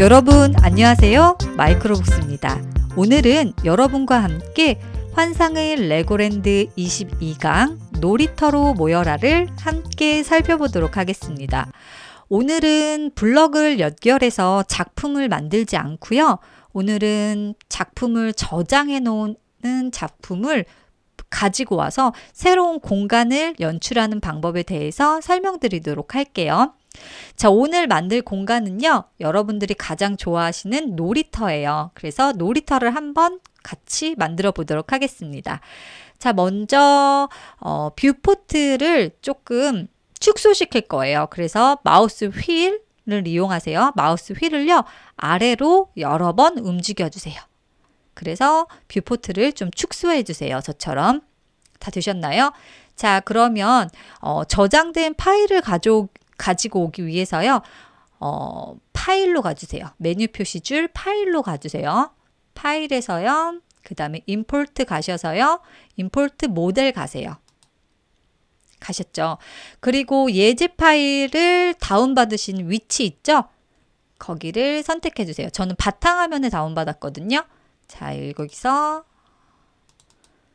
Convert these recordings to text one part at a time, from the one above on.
여러분 안녕하세요. 마이크로북스입니다. 오늘은 여러분과 함께 환상의 레고랜드 22강 놀이터로 모여라를 함께 살펴보도록 하겠습니다. 오늘은 블럭을 연결해서 작품을 만들지 않고요. 오늘은 작품을 저장해 놓는 작품을 가지고 와서 새로운 공간을 연출하는 방법에 대해서 설명드리도록 할게요. 자, 오늘 만들 공간은요, 여러분들이 가장 좋아하시는 놀이터예요. 그래서 놀이터를 한번 같이 만들어 보도록 하겠습니다. 자, 먼저, 어, 뷰포트를 조금 축소시킬 거예요. 그래서 마우스 휠을 이용하세요. 마우스 휠을요, 아래로 여러 번 움직여 주세요. 그래서 뷰포트를 좀 축소해 주세요. 저처럼. 다 되셨나요? 자, 그러면 어, 저장된 파일을 가져, 가지고 오기 위해서요. 어, 파일로 가주세요. 메뉴 표시줄 파일로 가주세요. 파일에서요. 그 다음에 임포트 가셔서요. 임포트 모델 가세요. 가셨죠? 그리고 예제 파일을 다운받으신 위치 있죠? 거기를 선택해 주세요. 저는 바탕화면에 다운받았거든요. 자, 여기서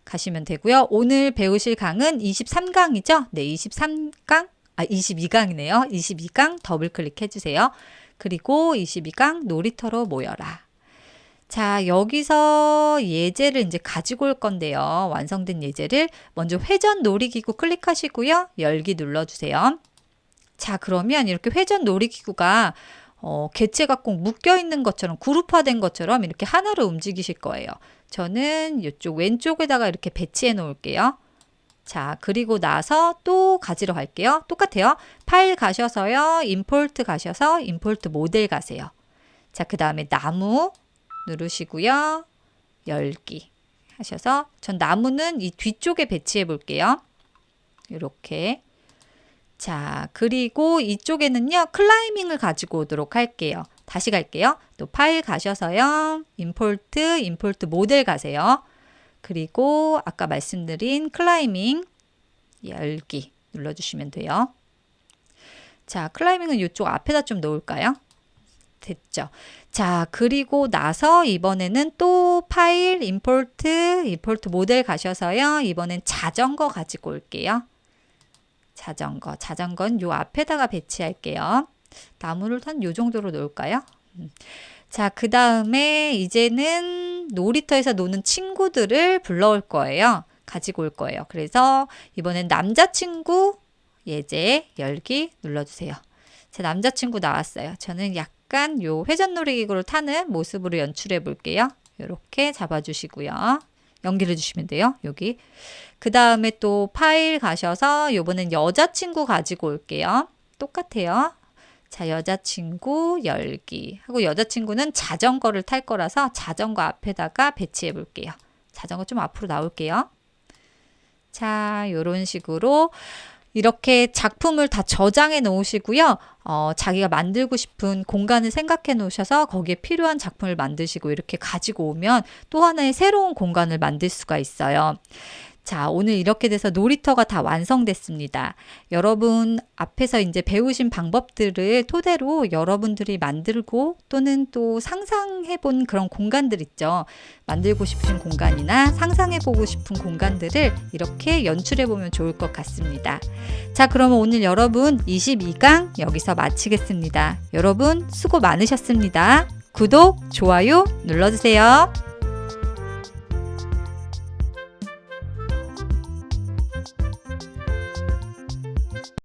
가시면 되고요. 오늘 배우실 강은 23강이죠? 네, 23강. 아, 22강이네요. 22강 더블 클릭해 주세요. 그리고 22강 놀이터로 모여라. 자, 여기서 예제를 이제 가지고 올 건데요. 완성된 예제를 먼저 회전 놀이기구 클릭하시고요. 열기 눌러주세요. 자, 그러면 이렇게 회전 놀이기구가 어, 개체가 꼭 묶여 있는 것처럼 그룹화된 것처럼 이렇게 하나로 움직이실 거예요. 저는 이쪽 왼쪽에다가 이렇게 배치해 놓을게요. 자, 그리고 나서 또 가지러 갈게요. 똑같아요. 파일 가셔서요. 임포트 가셔서 임포트 모델 가세요. 자, 그 다음에 나무 누르시고요. 열기 하셔서 전 나무는 이 뒤쪽에 배치해 볼게요. 이렇게 자, 그리고 이쪽에는요, 클라이밍을 가지고 오도록 할게요. 다시 갈게요. 또 파일 가셔서요, 임포트, 임포트 모델 가세요. 그리고 아까 말씀드린 클라이밍 열기 눌러주시면 돼요. 자, 클라이밍은 이쪽 앞에다 좀 놓을까요? 됐죠. 자, 그리고 나서 이번에는 또 파일, 임포트, 임포트 모델 가셔서요. 이번엔 자전거 가지고 올게요. 자전거. 자전거는 요 앞에다가 배치할게요. 나무를 한 요 정도로 놓을까요? 음. 자, 그 다음에 이제는 놀이터에서 노는 친구들을 불러올 거예요. 가지고 올 거예요. 그래서 이번엔 남자친구 예제 열기 눌러주세요. 제 남자친구 나왔어요. 저는 약간 요 회전 놀이 기구를 타는 모습으로 연출해 볼게요. 이렇게 잡아주시고요. 연기를 주시면 돼요. 여기. 그 다음에 또 파일 가셔서 요번엔 여자친구 가지고 올게요. 똑같아요. 자, 여자친구 열기 하고 여자친구는 자전거를 탈 거라서 자전거 앞에다가 배치해 볼게요. 자전거 좀 앞으로 나올게요. 자, 요런 식으로 이렇게 작품을 다 저장해 놓으시고요. 어, 자기가 만들고 싶은 공간을 생각해 놓으셔서 거기에 필요한 작품을 만드시고 이렇게 가지고 오면 또 하나의 새로운 공간을 만들 수가 있어요. 자, 오늘 이렇게 돼서 놀이터가 다 완성됐습니다. 여러분 앞에서 이제 배우신 방법들을 토대로 여러분들이 만들고 또는 또 상상해 본 그런 공간들 있죠. 만들고 싶은 공간이나 상상해 보고 싶은 공간들을 이렇게 연출해 보면 좋을 것 같습니다. 자, 그러면 오늘 여러분 22강 여기서 마치겠습니다. 여러분 수고 많으셨습니다. 구독, 좋아요 눌러주세요.